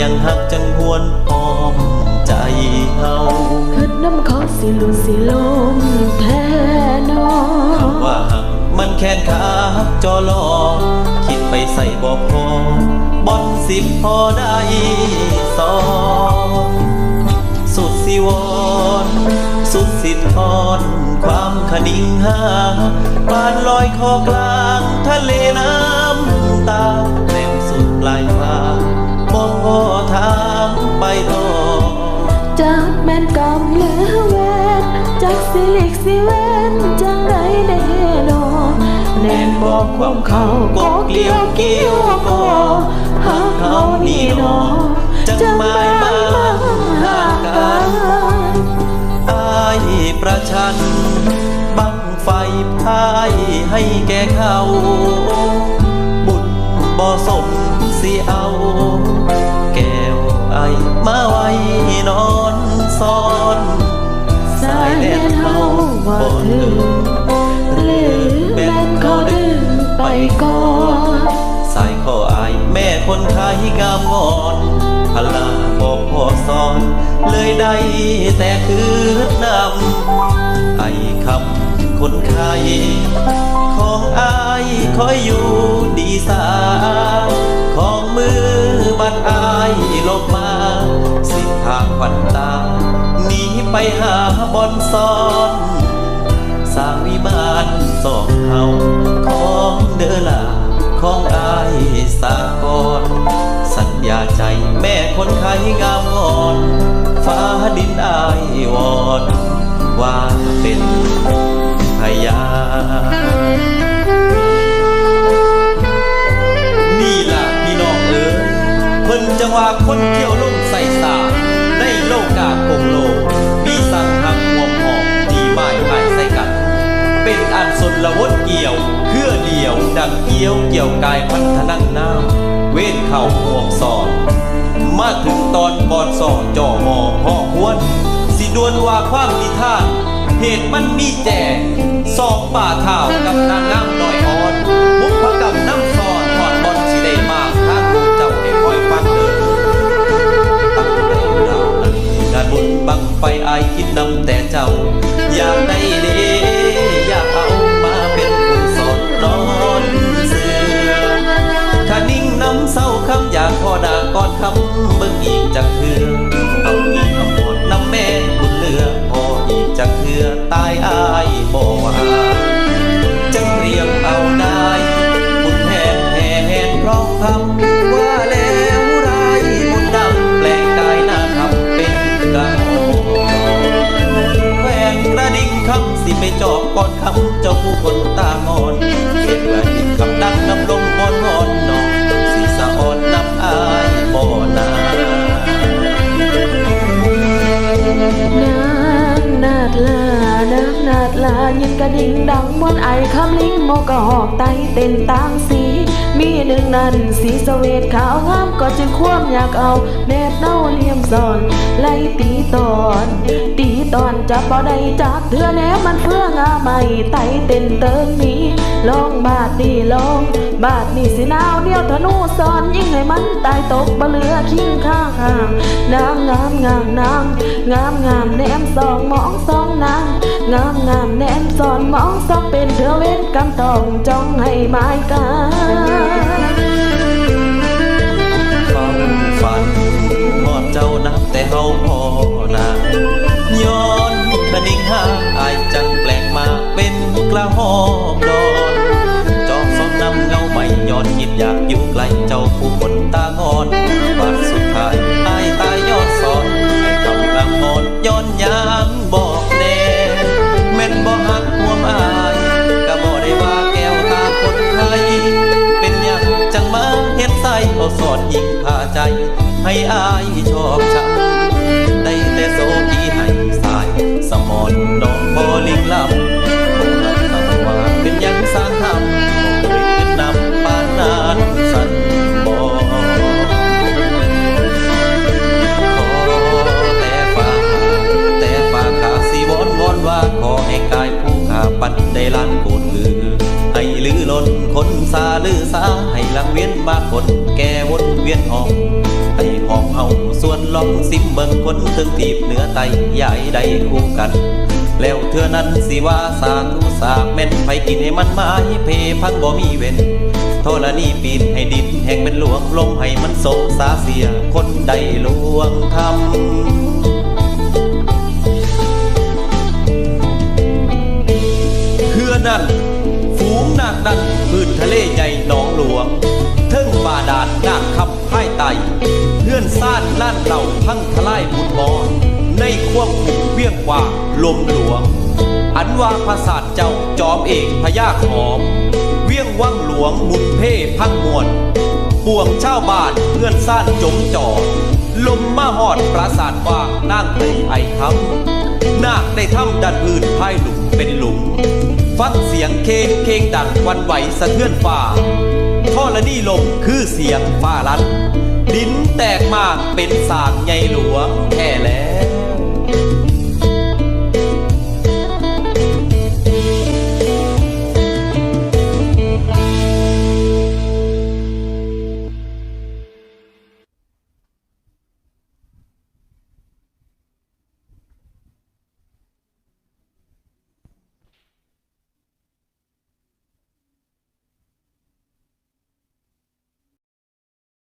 ยังหักจังหวนหอมใจเฮาคิดน้ำเขาสิลุสิลมแท้นอคำว่าหักมันแค้นขาจอลอคิดไปใส่บอกพอบอนสิบพอได้สองสุดสิวอนสุดสิทอนความขนิ่งหาปานลอยคอกลางทะเลน้ำตา ความเขาก็เลี้ยวเกี้ยวก็หากเขานี่นอจะไม่มาหากันอายประชันบังไฟพายให้แก่เขา คนไทยงามงอนพลาบอกพ่อสอน เลยได้แต่คืนนำไอคำคนไทยของอายคอยอยู่ดีสา ของมือบัดอายลบมา สิทางควันตาหนีไปหาบอนซ้อน สร้างวิมานสองเฮาขอ งามงอนฟ้าดินอายวอนว่าเป็นพยานนี่ล่ะพี่น้องเอ๋ยเพิ่นจังว่าคนเที่ยวลงใส่สาได้โลกาคงโลกมีสั่งหักหวมหอมดีไม้หายใส่กัน เป็นอันสนละวนเกี่ยวเพื่อเดียวดังเกี้ยวเกี่ยวกายพันธนังน้ำเว้นเข่าหวงสอน มาถึงตอนบอนสอจ่อหอพ่อควรสิดวนว่าความนิทานเหตุมันมีแจกสองป่าเท่ากับนางน้ำน้อยอ่อนมุกพระกับน้ำซอนทอดบอนสิได้มากทางลูกเจ้าให้คอยฟังเด้อตั้งแต่ดาวนั้นงานบุญบังไฟอายคิดนำแต่เจ้าอยากได้เด้ จอบก่อนคำเจ้าผู้คนตางอนเสียงไร ลายินกระดิ่งดังมวนไอคำลิงโมกะหอกไตเต้นตางสี มีหนึ่งนั้น สีสเวตขาวงามก็จึงความอยากเอาแนบเน่าเลี่ยมสอน ไล่ตีตอน ตีตอนจับบ่ได้จากเธอแล้วมันเพื่องาใหม่ไตเต้นเติงนี้ลองบาดนี่ลอง บาดนี่สินาวเดียวธนูสอนยิ่งให้มันตายตกบ่เลือคิงข้างห่างนางงามงามนางงามงามแนมสองมองสองนาง งามงามแนมสอนมองซอกเป็นเธอเว้นกำตองจ้องให้หมายกันเฝ้าฝันหอดเจ้านับแต่เฮาพอ บัดได้ล้านโกดคือให้ลือล้นคนซาลือสาให้ลังเวียนมาคนแก่วนเวียนหองให้หอมเฮาลองสิมเบิ่งคนเทิงตีบเหนือไตใหญ่ใดคู่กัน แล้วเธอนั้นสิว่าสาธุสาแม่นไผกินให้มันไม้เพพังบ่มีเว้นโทษละนี่ปีนให้ดินแห่งเป็นหลวงลงให้มันสงสาเสียคนใดลวงทำ ทลายบุดมอนในควงผูเวียงกว่าลมหลวง อันว่าพระศาสตร์เจ้าจอมเอกพญาขอม เวียงวังหลวงมุนเพ่พังมวลปวงชาวบ้านเพื่อนซ่านจมจอลมมาหอดปราสาทว่างนั่งในไอคำนาคได้ำดันพื้นพายหลุมเป็นหลุม ฟังเสียงเคงเคงดังวันไหวสะเทือนฟ้าท่อละนี่ลมคือเสียงฟ้าลัน ดินแตกมากเป็นสากใหญ่หลวงแค่แล้ว